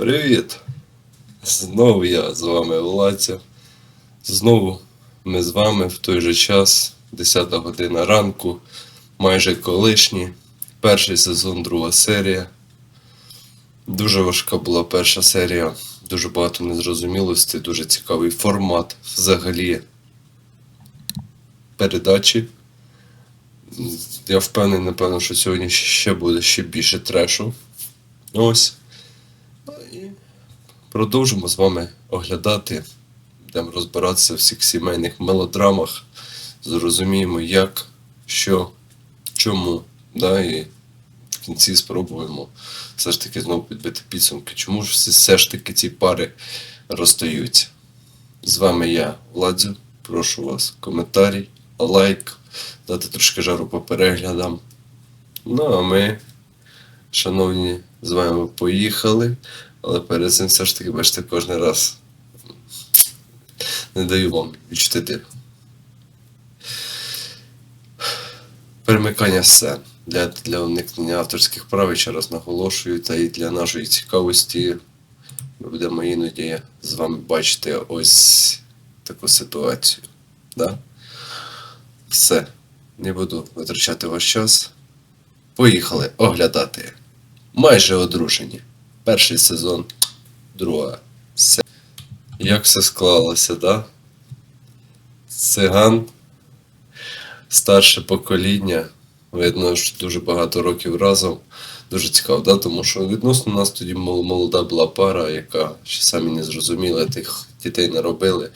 Привіт! Знову я з вами Владзя. Знову ми з вами в той же час, 10 година ранку, майже колишній. Перший сезон, друга серія. Дуже важка була перша серія, дуже багато незрозумілостей, дуже цікавий формат взагалі передачі. Я впевнений, напевно, що сьогодні ще буде ще більше трешу. Ось. Продовжимо з вами оглядати, будемо розбиратися в всіх сімейних мелодрамах, зрозуміємо, як, що, чому. Да, і в кінці спробуємо все ж таки знову підбити підсумки, чому ж все ж таки ці пари розстаються. З вами я, Владзю. Прошу вас коментарі, лайк, дати трошки жару по переглядам. Ну, а ми, шановні, з вами поїхали. Але перед цим все ж таки, бачите, кожен раз не даю вам відчути перемикання сцен. Для, для уникнення авторських прав, і ще раз наголошую, та і для нашої цікавості ми будемо іноді з вами бачити ось таку ситуацію. Да? Все. Не буду витрачати ваш час. Поїхали оглядати. Майже одружені. Перший сезон, друга. Се... Як все склалося, да? Циган, старше покоління. Видно, що дуже багато років разом. Дуже цікаво, да? тому що відносно нас тоді молода була пара, яка ще самі не зрозуміла, тих дітей не робили,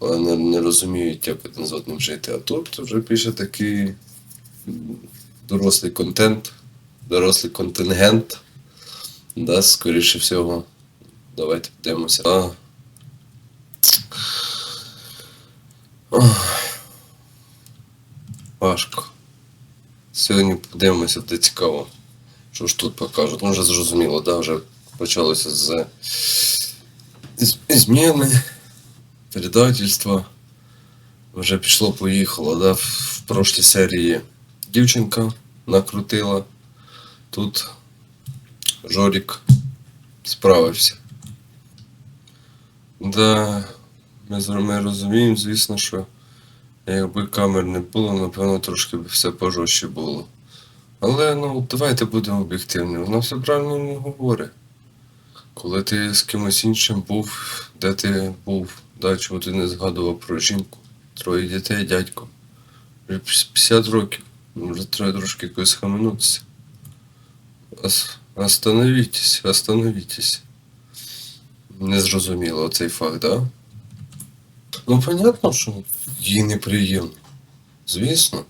але не, розуміють, як один з одним жити. А тут вже більше такий дорослий контент, дорослий контингент. Да, скоріше всього. Давайте подивимося. А... Важко. Сьогодні подивимося, де цікаво. Що ж тут покажуть. Ну, вже зрозуміло, да, вже почалося з зміни, передательства. Вже пішло, поїхало. Да? В прошлій серії дівчинка накрутила. Тут Жорік справився. Да, ми, ми розуміємо, звісно, що якби камер не було, напевно, трошки б все пожорстче було. Але ну, давайте будемо об'єктивні. Вона все правильно не говорить. Коли ти з кимось іншим був, де ти був, да, чому ти не згадував про жінку, троє дітей, дядько. Вже 50 років. Ну, Вже треба трошки якось схаменутися. Ос- Остановітесь, остановітесь. Незрозуміло цей факт, да? Ну, понятно, що їй неприємно. Звісно.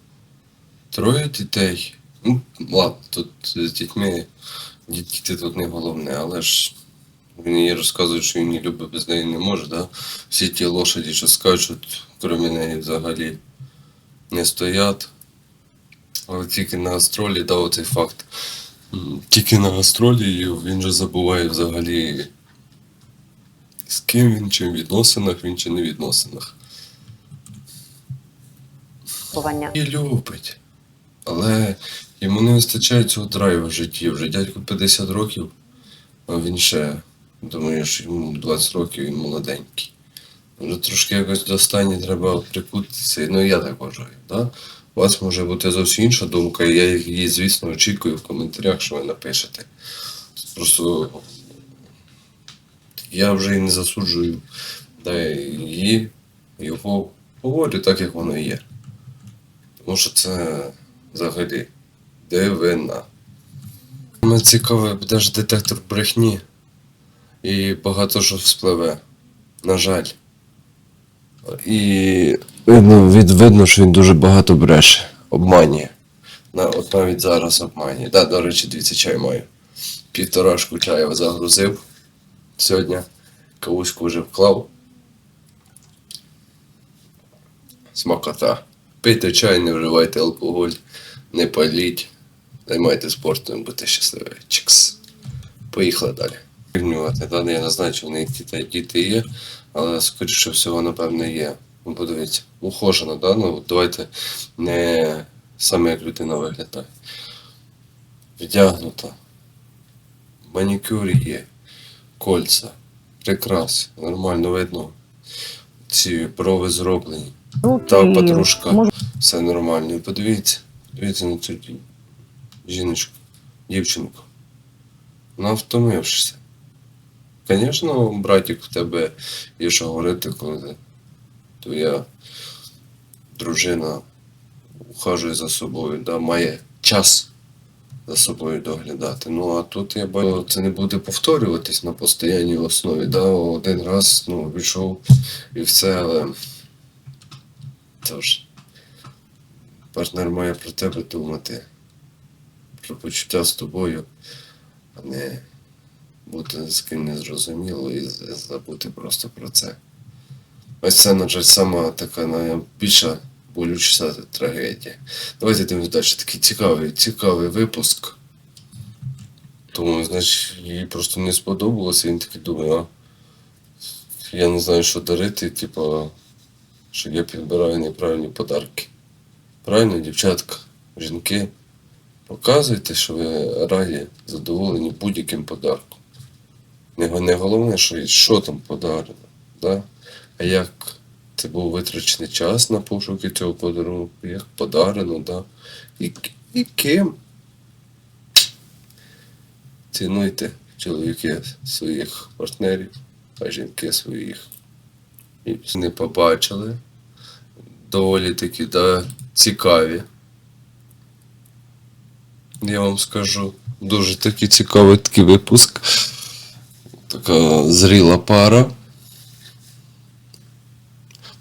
Троє дітей. Ну, ладно, тут з дітьми діти тут не головне, але ж він їй розказує, що він її любить без неї не може, да? Всі ті лошаді, що скачуть, крім неї взагалі не стоять. Але тільки на гастролі дав цей факт. Тільки на гастролі і він же забуває взагалі, з ким він, чи в відносинах він, чи не в відносинах. І любить. Але йому не вистачає цього драйву в житті. Вже дядьку 50 років, а він ще, думаю, що йому 20 років він молоденький. Вже трошки якось до стані треба прикутитися. Ну я так вважаю. Да? У вас може бути зовсім інша думка, і я її, звісно, очікую в коментарях, що ви напишете. Просто я вже і не засуджую да, її, його говорю так, як воно є. Тому що це взагалі дивина. Мене цікавий буде ж детектор брехні. І багато що вспливе. На жаль. І видно, від, видно, що він дуже багато бреше, обманює. На, от навіть зараз обманює. Да, до речі, дивіться, чай маю. Півторашку чаю загрузив сьогодні. Кавуську вже вклав. Смакота. Пийте чай, не вживайте алкоголь, не паліть, займайтеся спортом, будьте щасливі. Чикс. Поїхали далі. Рівнювати, да? Я не знаю, чи в них діти, є, але скоріше всього, напевно, є. Ну, подивіться, ухожено, да? Ну, давайте не саме як людина виглядає. Вдягнута. Манікюр є. кольця. Прекрасно, нормально видно. Ці брови зроблені. руки. Так, подружка. Може, Все нормально. І подивіться, подивіться на цю жіночку, дівчинку. Вона втомившися. Звісно, братик, в тебе є що говорити, коли твоя дружина ухажує за собою, да, має час за собою доглядати. Ну а тут я бачу, це не буде повторюватись на постійній основі. Да? Один раз ну, пішов і все, але тож партнер має про тебе думати, про почуття з тобою, а не бути з ким незрозуміло і забути просто про це. Ось це, на жаль, сама така найбільша болюча трагедія. Давайте дивимось далі. Такий цікавий, цікавий випуск. Тому, значить, їй просто не сподобалося, він такий думає, а я не знаю, що дарити, типу, що я підбираю неправильні подарки. Правильно, дівчатка, жінки, показуйте, що ви раді, задоволені будь-яким подарком. Не, не головне, що, що там подарено, да? а як це був витрачений час на пошуки цього подарунку, як подарено, да? і, і ким. Цінуйте чоловіки своїх партнерів, а жінки своїх. І не побачили. Доволі такі да, цікаві. Я вам скажу. Дуже такий цікавий такий випуск. Така зріла пара.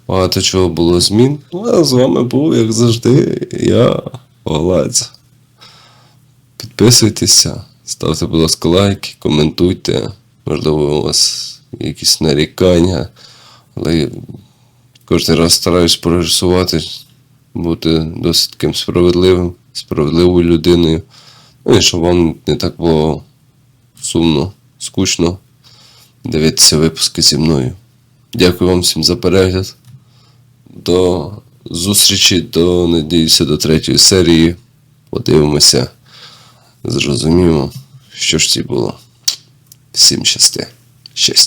Багато чого було змін. Ну, а з вами був, як завжди, я Оладзь. Підписуйтеся, ставте, будь ласка, лайки, коментуйте. Можливо, у вас якісь нарікання. Але я кожен раз стараюсь прогресувати, бути досить таким справедливим, справедливою людиною. Ну і щоб вам не так було сумно, скучно дивитися випуски зі мною. Дякую вам всім за перегляд. До зустрічі, до, надіюся, до третьої серії. Подивимося, зрозуміємо, що ж це було. Всім щасти. Щастя.